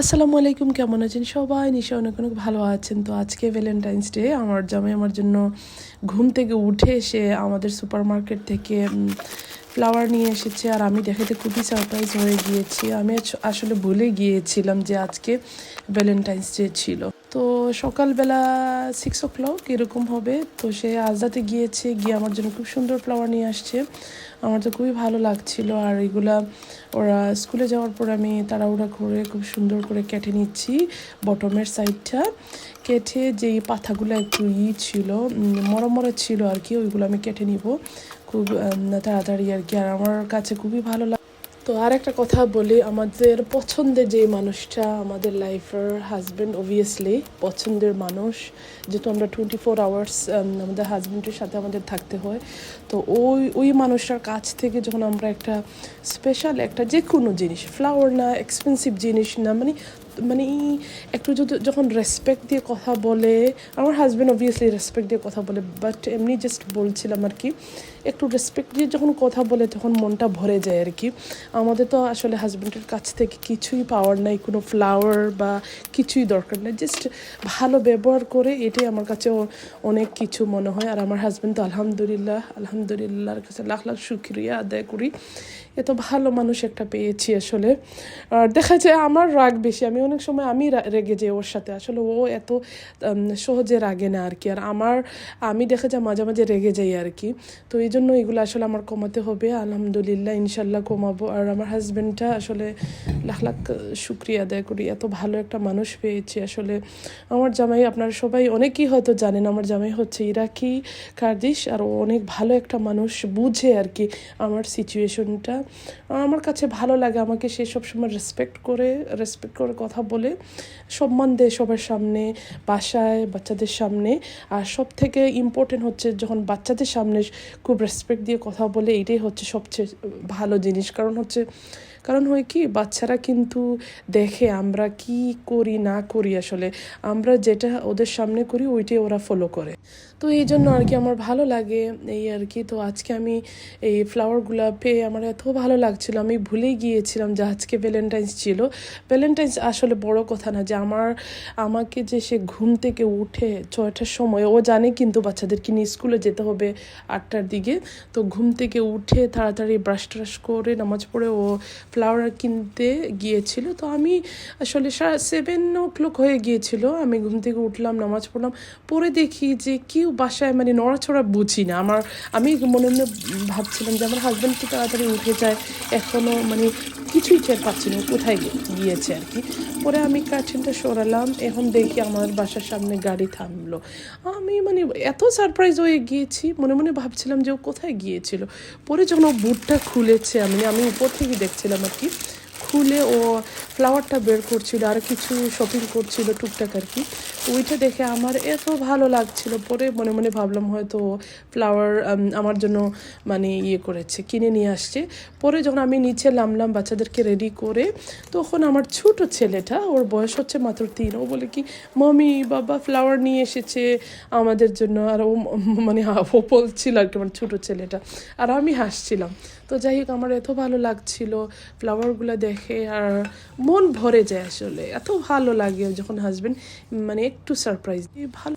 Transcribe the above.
আসসালামু আলাইকুম, কেমন আছেন সবাই? নিশা অনেক অনেক ভালো আছেন। তো আজকে ভ্যালেন্টাইন্স ডে আমার জামাই আমার জন্য ঘুম থেকে উঠে এসে আমাদের সুপার মার্কেট থেকে ফ্লাওয়ার নিয়ে এসেছে। আর আমি দেখাতে খুবই সারপ্রাইজ হয়ে গিয়েছি। আমি আসলে ভুলে গিয়েছিলাম যে আজকে ভ্যালেন্টাইন্স ডে ছিল। তো সকালবেলা সিক্স ও ক্লক এরকম হবে। তো সে আজদাতে গিয়েছে, গিয়ে আমার জন্য খুব সুন্দর ফ্লাওয়ার নিয়ে আসছে। আমার তো খুবই ভালো লাগছিল। আর এগুলা ওরা স্কুলে যাওয়ার পর আমি তাড়াহুড়া করে খুব সুন্দর করে কেটে নিচ্ছি বটমের সাইডটা কেটে যেই পাতাগুলো একটু ই ছিল মরা ছিল আর কি, ওইগুলো আমি কেটে নিব। খুব তাড়াতাড়ি আর কি। আর আমার কাছে খুবই ভালো লাগে তো আর একটা কথা বলি, আমাদের পছন্দের যে মানুষটা আমাদের লাইফের হাজব্যান্ড অবভিয়াসলি পছন্দের মানুষ, যেহেতু আমরা টোয়েন্টি ফোর আওয়ার্স আমাদের হাজব্যান্ডের সাথে আমাদের থাকতে হয়। তো ওই ওই মানুষটার কাছ থেকে যখন আমরা একটা স্পেশাল একটা যে কোনো জিনিস ফ্লাওয়ার না এক্সপেন্সিভ জিনিস না মানে মানে একটু যদি যখন রেসপেক্ট দিয়ে কথা বলে, আমার হাজব্যান্ড অবভিয়াসলি রেসপেক্ট দিয়ে কথা বলে বাট এমনি জাস্ট বলছিলাম আর কি, একটু রেসপেক্ট দিয়ে যখন কথা বলে তখন মনটা ভরে যায় আর কি। আমাদের তো আসলে হাজব্যান্ডের কাছ থেকে কিছুই পাওয়ার নাই, কোনো ফ্লাওয়ার বা কিছুই দরকার নেই জাস্ট ভালো ব্যবহার করে এটাই আমার কাছে অনেক কিছু মনে হয়। আর আমার হাজব্যান্ড তো আলহামদুলিল্লাহ, আলহামদুলিল্লাহর কাছে লাখ লাখ শুক্রিয়া আদায় করি। এত ভালো মানুষ একটা পেয়েছি আসলে। আর দেখা যায় আমার রাগ বেশি, আমি অনেক সময় আমি রেগে যাই ওর সাথে। আসলে ও এত সহজে রাগে না আর কি আর আমার, আমি দেখা যায় মাঝে মাঝে রেগে যাই আর কি তো এই জন্য এগুলো আসলে আমার কমাতে হবে। আলহামদুলিল্লাহ, ইনশাল্লাহ কমাবো। আর আমার হাজব্যান্ডটা আসলে লাখ লাখ শুক্রিয়া আদায় করি। এত ভালো একটা মানুষ পেয়েছি আসলে। আমার জামাই, আপনারা সবাই অনেকেই হয়তো জানেন, আমার জামাই হচ্ছে ইরাকি কার্দিশ আর ও অনেক ভালো একটা মানুষ বুঝে আর কি আমার সিচুয়েশনটা আমার কাছে ভালো লাগে, আমাকে সে সবসময় রেসপেক্ট করে রেসপেক্ট করে কথা বলে সম্মান দেয় সবার সামনে, বাসায়, বাচ্চাদের সামনে। আর সব থেকে ইম্পর্টেন্ট হচ্ছে যখন বাচ্চাদের সামনে খুব রেসপেক্ট দিয়ে কথা বলে, এটাই হচ্ছে সবচেয়ে ভালো জিনিস। কারণ হচ্ছে কারণ হয় কি, বাচ্চারা কিন্তু দেখে আমরা কি করি, না করি আসলে। আমরা যেটা ওদের সামনে করি, ওইটাই ওরা ফলো করে। তো এই জন্য আর কি আমার ভালো লাগে এই আর কি। তো আজকে আমি এই ফ্লাওয়ারগুলো পেয়ে আমার এত ভালো লাগছিল। আমি ভুলে গিয়েছিলাম যে আজকে ভ্যালেন্টাইন্স ছিল। ভ্যালেন্টাইন্স আসলে বড় কথা না যে আমার, আমাকে যে সে ঘুম থেকে উঠে ছয়টার সময়, ও জানে কিন্তু বাচ্চাদেরকে নিয়ে স্কুলে যেতে হবে আটটার দিকে। তো ঘুম থেকে উঠে তাড়াতাড়ি ব্রাশ ট্রাশ করে নামাজ পড়ে ও ফ্লাওয়ার কিনতে গিয়েছিল। তো আমি আসলে সেভেন ও ক্লক হয়ে গিয়েছিল। আমি ঘুম থেকে উঠলাম, নামাজ পড়লাম। পরে দেখি যে কেউ বাসায় মানে নড়াচড়া বুঝি না। আমার, আমি মনে মনে ভাবছিলাম যে আমার হাজব্যান্ড কি তাড়াতাড়ি উঠে যায়। এখনও মানে কিছুই টের পাচ্ছি না কোথায় গিয়েছে আর কি। পরে আমি কার্টেনটা সরালাম, এখন দেখি আমার বাসার সামনে গাড়ি থামলো। আমি মানে এত সারপ্রাইজ হয়ে গিয়েছি, মনে মনে ভাবছিলাম যে ও কোথায় গিয়েছিল। পরে যখন ও বুটটা খুলেছে, আমি আমি উপর থেকে দেখছিলাম আর কি খুলে ও ফ্লাওয়ারটা বের করছিল, আর কিছু শপিং করছিল টুকটাক আর কি। ওইটা দেখে আমার এত ভালো লাগছিল, পরে মনে মনে ভাবলাম হয়তো ফ্লাওয়ার আমার জন্য মানে ইয়ে করেছে, কিনে নিয়ে আসছে। পরে যখন আমি নিচে নামলাম বাচ্চাদেরকে রেডি করে, তখন আমার ছোট ছেলেটা, ওর বয়স হচ্ছে মাত্র তিন, ও বলে কি, মমি, বাবা ফ্লাওয়ার নিয়ে এসেছে আমাদের জন্য। আর ও মানে ও বলছিল আর কি, আমার ছোটো ছেলেটা। আর আমি হাসছিলাম। তো যাই হোক, আমার এত ভালো লাগছিল ফ্লাওয়ারগুলো দেখে আর মন ভরে যায় আসলে। এত ভালো লাগে যখন হাজবেন্ড মানে একটু সারপ্রাইজ ভালো